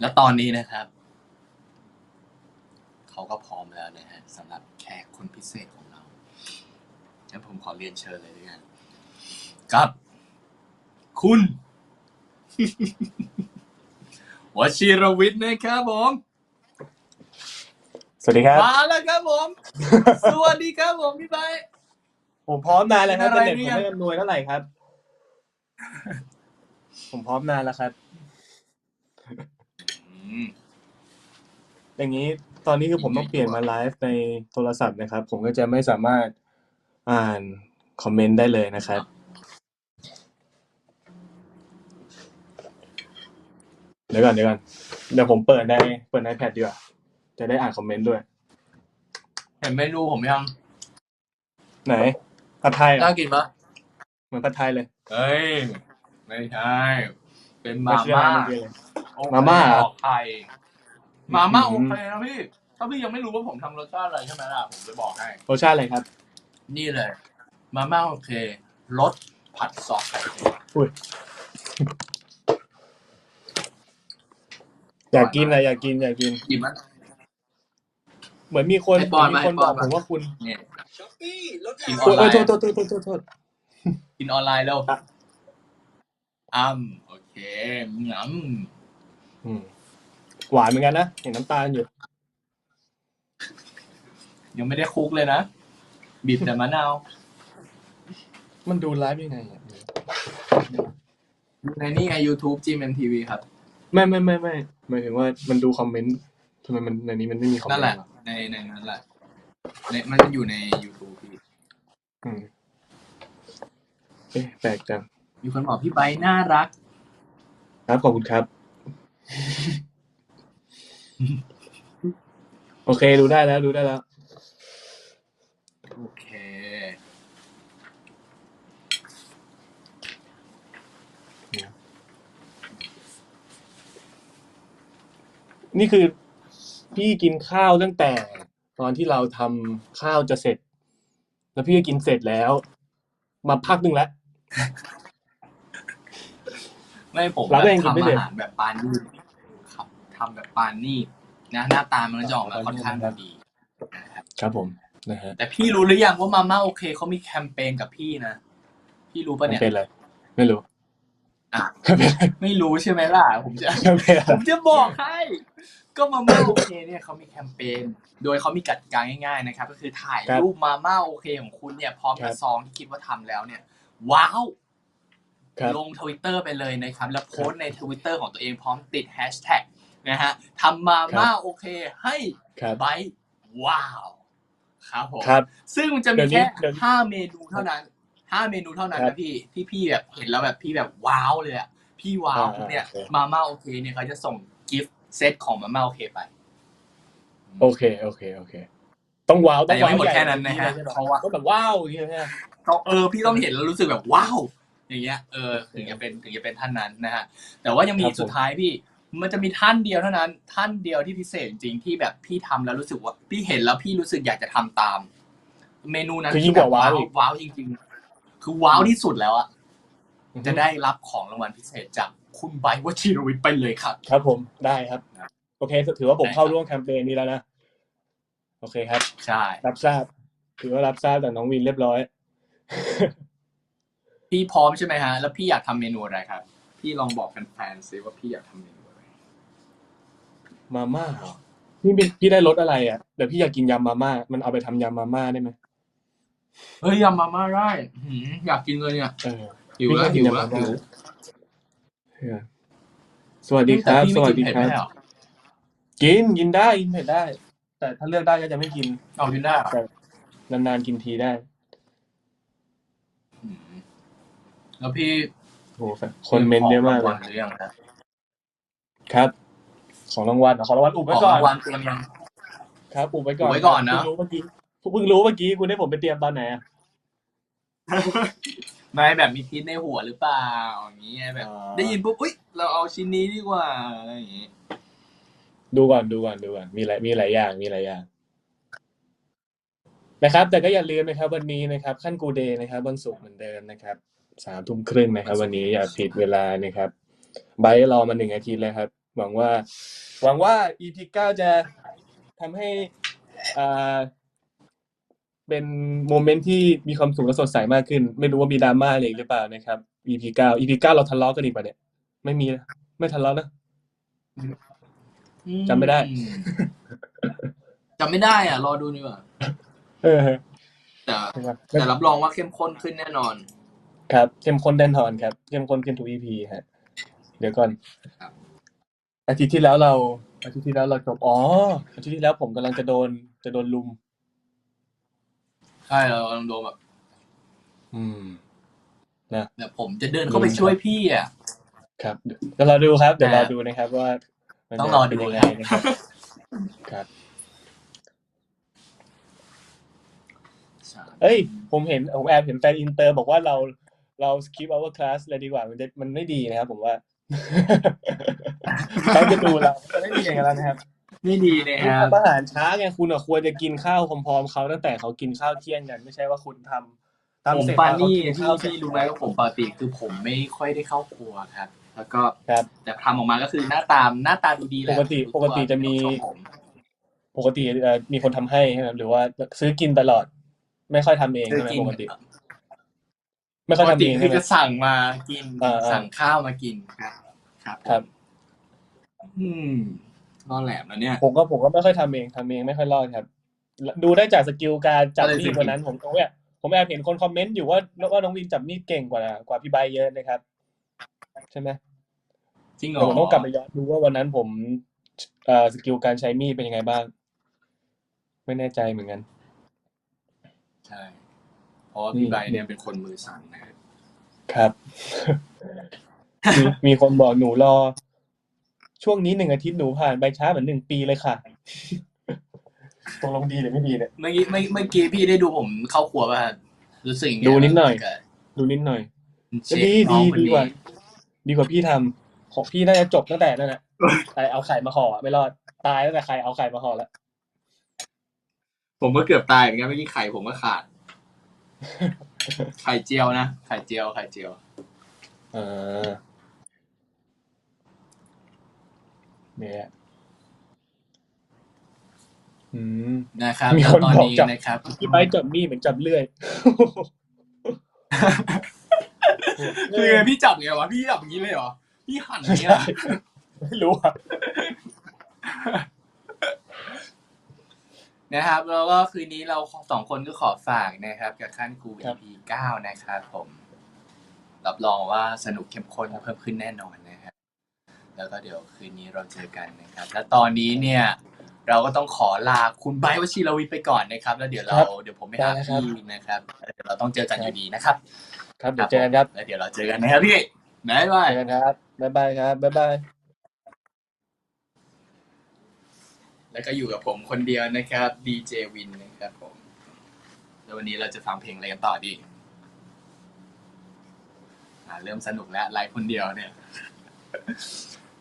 และตอนนี้นะครับ เขาก็พร้อมแล้วนะฮะสำหรับแขกคนพิเศษของเรางั้นผมขอเรียนเชิญเลยด้วยกันกับ คุณ วชิรวิทย์นะครับผม สวัสดีครับ มาแล้วครับผม สวัสดีครับผมพี่ไบร์ทผมพร้อมนานแล้วครับเป็นแต่อะไรเน็ตเนี่ผมย ไม่อำนวยเท่าไหร่ครับ ผมพร้อมนานแล้วครับอื มอย่างนี้ตอนนี้คือผมต้องเปลี่ยนมาไลฟ์ในโทรศัพท์นะครับ ผมก็จะไม่สามารถอ่านคอมเมนต์ได้เลยนะครับ เดี๋ยวก่อนเดี๋ยวก่อนเดี๋ยวผมเปิดในเปิดในแพดดีกว่าจะได้อ่านคอมเมนต์ด้วย เห็นเมนูผมยังไหนผัดไทยเหรน่าอะกินปะเหมือนผัดไทยเลย เฮ้ย ไม่ใช่ เป็นไม่มาเชื่อม่า ไม่เชื่อเลยโอเค มาม่าเหรอออกไข่มาม่าอืโอมเคนะพี่ ถ้าพี่ยังไม่รู้ว่าผมทำรสชาติอะไรใช่ไหมล่ะ ผมจะบอกให้ รสชาติอะไรครับ นี่เลย มาม่าโอเครสผัดซอสไข่เค็มอุ้ยอยากกินอะอยากกินอยากกิน หยิบมัน เหมือนมีคนให้ป้อนมีคนมาให้ป้บออนกมา ผมว่าคุณเนี่ยโอ้ยโทษโทษโทษโทษโทษโทษกินออนไลน์แล้วครับอ้ำโอเคงอืม หวานเหมือนกันนะ เห็นน้ำตาลอยู่ำยังไม่ได้คลุกเลยนะบีบแต่มะนาว มันดูไลฟ์ยังไงอะในนี่ไง YouTube GMMTV ครับ ไม่ไม่ไม่ไม่หมายถึงว่ามันดูคอมเมนต์ทำไมมันในนี้มันไม่มีคอมเมนนั่นต์แหละวในในนั้นแหละในมันอยู่ใน YouTube พี่อืมเอ๊ะแปลกจัง มีคนบอกพี่ไบร์ทน่ารัก ครับขอบคุณครับ โอเค ดูได้แล้ว ดูได้แล้ว โอเค นี่คือพี่กินข้าวตั้งแต่ตอนที่เราทำข้าวจะเสร็จ แล้วพี่ก็กินเสร็จแล้ว มาพักหนึ่งแล้ว ไม่ผมรับแบบเองกินไม่ทำเสร็อาจหารแบบปานนี่ครับทำแบบปานนี่นะหน้าตามันก็จะออกมาค่อนข้างดีนะครับครับผมนะฮะแต่พี่รู้หรือยังว่ามาม่าโอเคเขามีแคมเปญกับพี่นะพี่รู้มัปะนเนี่ยเป็นอะไรไม่รู้อะไม่เป็นไรไม่รู้ใช่ไหมล่ะ ผมจะไม่เป็นไรผมจะบอกให้ ก็มาม่าโอเคเนี่ยเขามีแคมเปญโดยเขามีกติกาง่ายๆนะครับ ก็คือถ่ายรูปมาม่าโอเคของคุณเนี่ยพร้อมกับซองที่คิดว่าทำแล้วเนี่ย ว้าว ครับ ลงทวิตเตอร์ไปเลยนะครับแล้วโพสต์ในทวิตเตอร์ของตัวเองพร้อมติดแฮชแท็กนะฮะทำมาม่าโอเคให้ครับ ไบท์ว้าวครับผมครับ ซึ่งมันจะเดี๋มียวนี้แค่เดี๋ยวห้าเมนูเท่านั้นห้าเมนูเท่านั้นครับนะพี่ที่พี่แบบเห็นแล้วแบบพี่แบบว้าวเลยอะพี่ว้าวอ่าเนี่ยโอเค มาม่าโอเคเนี่ยเขาจะส่งกิฟต์เซตของมาม่าโอเคไป โอเคโอเคโอเค ต้องว้าวแต่ต้องยังไม่ว้าวหมดใญ่แค่นั้นนะฮะใช่ปเพราะว่า ก็แบบว้าวอย่างเงี้ยใช่ไหมต้องเออพี่ต้องเห็นแล้วรู้สึกแบบว้าว อย่างเงี้ยเออถึงจะเป็นถึงจะเป็นท่านนั้นนะฮะแต่ว่ายังมีครับผมสุดท้ายพี่มันจะมีท่านเดียวเท่านั้น ท่านเดียวที่พิเศษจริงๆที่แบบพี่ทำแล้วรู้สึกว่า พี่เห็นแล้วพี่รู้สึกอยากจะทำตาม เมนูนั้นคือยิ่งกว่าว้าวแบบอีกว้าวจริง ๆ คือว้าวที่สุดแล้วอะอือฮึจะได้รับของรางวัลพิเศษจากคุณไบร์ทวชิรวิทย์ไปเลยครับ ครับผมได้ครับครับโอเคถือว่าผมได้ครับเข้าร่วมแคมเปญนี้แล้วนะโอเคครับ ใช่ รับทราบ ถือว่ารับทราบจากน้องวินเรียบร้อย พี่พร้อมใช่ไหมฮะ แล้วพี่อยากทำเมนูอะไรครับ พี่ลองบอกแฟนๆซิว่าพี่อยากทำเมนูอะไร มาม่าเหรอพี่เป็นพี่ได้รสอะไรอะเดี๋ยวพี่อยากกินยำมาม่ามันเอาไปทำยำมาม่าได้ไหมเฮ้ยยำมาม่าได้หืมอยากกินเลยเนี่ยเออหิวแล้วพี่หิวก็แล้วกินหิวยำมาม่าเออสวัสดีครับแต่พี่สไม่วัสกินดีเผ็ดครัไม่บใช่เหรอกินกินได้กินเผ็ดได้ แต่ถ้าเลือกได้ก็จะไม่กิน เอากินได้เหรอแต่นานๆกินทีได้ หืม แล้วพี่โหคนเมนต์เยอะมากขเลงรางวัยลหรือยังครับครับ ของรางวัลเหรอของรางวัลอุบขไว้องก่อนรางวัลเตรียมยังครับอุบไว้ก่อนอุบไว้ก่อนนะเพิ่งรู้เมื่อกี้เพิ่งรู้เมื่อกี้คุณให้ผมไปเตรียมตอนไหนอะไม่แบบมีพิษในหัวหรือเปล่าอย่างนี้ไงแบบ ได้ยินปุ๊บอุ้ยเราเอาชิ้นนี้ดีกว่าอะไรอย่างงี้ดูก่อนดูก่อนดูก่อนมีหลายมีหลายอย่างมีหลายอย่างนะครับ แต่ก็อย่าลืมนะครับ วันนี้นะครับ ขั้นกูเดย์นะครับวันศุกร์เหมือนเดิมนะครับ สามทุ่มครึ่งนะครับ วันนี้อย่าผิดเวลานะครับไบร์ทรอมาหนึ่งอาทิตย์แล้วครับ หวังว่า หวังว่า EP เก้าจะทำให้อ่าเป็นโมเมนต์ที่มีความสุขและสดใสมากขึ้น ไม่รู้ว่ามีดราม่าอะไรอีกหรือเปล่านะครับ EP เก้า EP เก้าเราทะเลาะกันอีกป่ะเนี่ย ไม่มีนะไม่ทะเลาะนะจำไม่ได้อืมจำไม่ได้อะ รอดูดีกว่าเออแต่ครับแต่รับรองว่าเข้มข้นขึ้นแน่นอน ครับเข้มข้นแน่นอนครับเข้มข้นขึ้นทุก EP ฮะ เดี๋ยวก่อนครับ อาทิตย์ที่แล้วเรา อาทิตย์ที่แล้วเราจบอ๋ออาทิตย์ที่แล้วผมกำลังจะโดนจะโดนลุม ใช่เรากำลังโดนแบบอืม แบบผมจะเดินเข้าไปช่วยพี่อะ ครับ เดี๋ยวเราดูครับ เดี๋ยวครัเราบดูนะครับ ว่ามันต้องจะรอดู เป็นยังไงครับนะครับ ครับใช่เอ้ย ผมเห็นผมแอบเห็นแฟนอินเตอร์บอกว่าเรา เราสคิปเอา r คลาสเลยดีกว่ามันจะมันไม่ดีนะครับผมว่าเขาจะดูเราจะไม่ดีอย่างนั้นนะครับไม่ดีเลยครับทำอาหารช้าไงคุณอะควรจะกินข้าวพร้อมๆเขาตั้งแต่เขากินข้าวเที่ยงกันไม่ใช่ว่าคุณทำทำผมเสร็จปาแล้วเขานี่กินที่ข้าวเสร็จที่รู้ไหมว่าผมปกติคือผมไม่ค่อยได้เข้าครัวครับ แล้วก็ครับแต่ทำออกมาก็คือหน้าตามหน้าตาดูดีแหละปกติรู้ปกติจะมีชอบผมปกติเอ่อมีคนทำให้ใช่ไหมหรือว่าซื้อกินตลอด ไม่ค่อยทำเองคือใช่ไหมกินปกติ ไม่ปค่อยกทำติเองคืใช่อไหม จะสั่งมากินอ่าๆสั่งข้าวมากินครับ ครับครับ อืมนอนแหลมนะเนี่ย ผมก็ผมก็ไม่ค่อยทำเองทำเองไม่ค่อยรอดครับ ดูได้จากสกิลการจับอะไรมีสิดวันนั้น ผมผมเนี่ยผมแอบเห็นคนคอมเมนต์อยู่ว่าว่าน้องวินจับมีดเก่งกว่ากว่าพี่ใบร์ทเยอะนะครับ ใช่ไหมจริงเหรเดี๋ยวอผมต้องกลับไปย้อนดูว่าวันนั้นผมเอ่อสกิลการใช้มีดเป็นยังไงบ้าง ไม่แน่ใจเหมือนกัน ใช่เพ ราะว่าพี่ใบร์ทเนี่ยเป็นคนมือสั่นนะครับครับมีมีคนบอกหนูรอ ช่วงนี้หนึ่งอาทิตย์หนูผ่านไปช้าเหมือนหนึ่งปีเลยค่ะตกลงดีหรือไม่ดีเนี่ยเมื่อกี้เมื่อเมื่อกี้พี่ได้ดูผมเข้าครัวป่ะรู้สึกยังไงดูนิดหน่อยกับดูนิดหน่อยเชดีฟน้ดีองคนดีนี้กว่า ดีกว่าพี่ทำของพี่น่าจะจบตั้งแต่นั่นแหละแต่เอาไข่มาห่ออะไม่รอดตายตั้งแต่ใครเอาไข่มาห่อแล้วผมก็เกือบตายเหมือนกันเมื่อกี้ไข่ผมก็ขาด ไข่เจียวนะ ไข่เจียว ไข่เจียวอ่าเนี่ยอืมนะครับมีแล้วคนตอนบอกนี้จับนะครับ พี่ไปจับมีดเหมือนจับเลื่อย คือไงพี่จับไงวะ พี่จับอย่างนี้เลยเหรอ พี่หั่นอย่างนี้เหรอ ไม่รู้อะ นะครับแล้วก็คืนนี้เราสองคนก็ขอฝากนะครับ กับขั้นครู ครับ EP เก้านะครับผม รับรองว่าสนุกเข้มข้นเพิ่มขึ้นแน่นอนนะครับแล้วก็เดี๋ยวคืนนี้เราเจอกันนะครับ และตอนนี้เนี่ย เราก็ต้องขอลาคุณไบร์ทวชิรวิทย์ไปก่อนนะครับ แล้วเดี๋ยวเราครับเดี๋ยวผมไปหาได้ครับ พี่นะครับแล้วเดี๋ยวเราต้องเจอกันอยู่ดีนะครับ ครับเดี๋ยวเจอกันครับแล้วเดี๋ยวเราเจอกันนะครับพี่บ๊ายบาย เจอกันครับบ๊ายบายครับบ๊ายบาย แล้วก็อยู่กับผมคนเดียวนะครับดีเจวินนะครับผมแล้ววันนี้เราจะฟังเพลงอะไรกันต่อดีอ่าเริ่มสนุกแล้วไลฟ์คนเดียวเนี่ย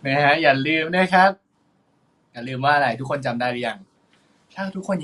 นะฮะอย่าลืมนะครับ อย่าลืมว่าอะไรทุกคนจำได้หรือยัง ถ้าทุกคนยัง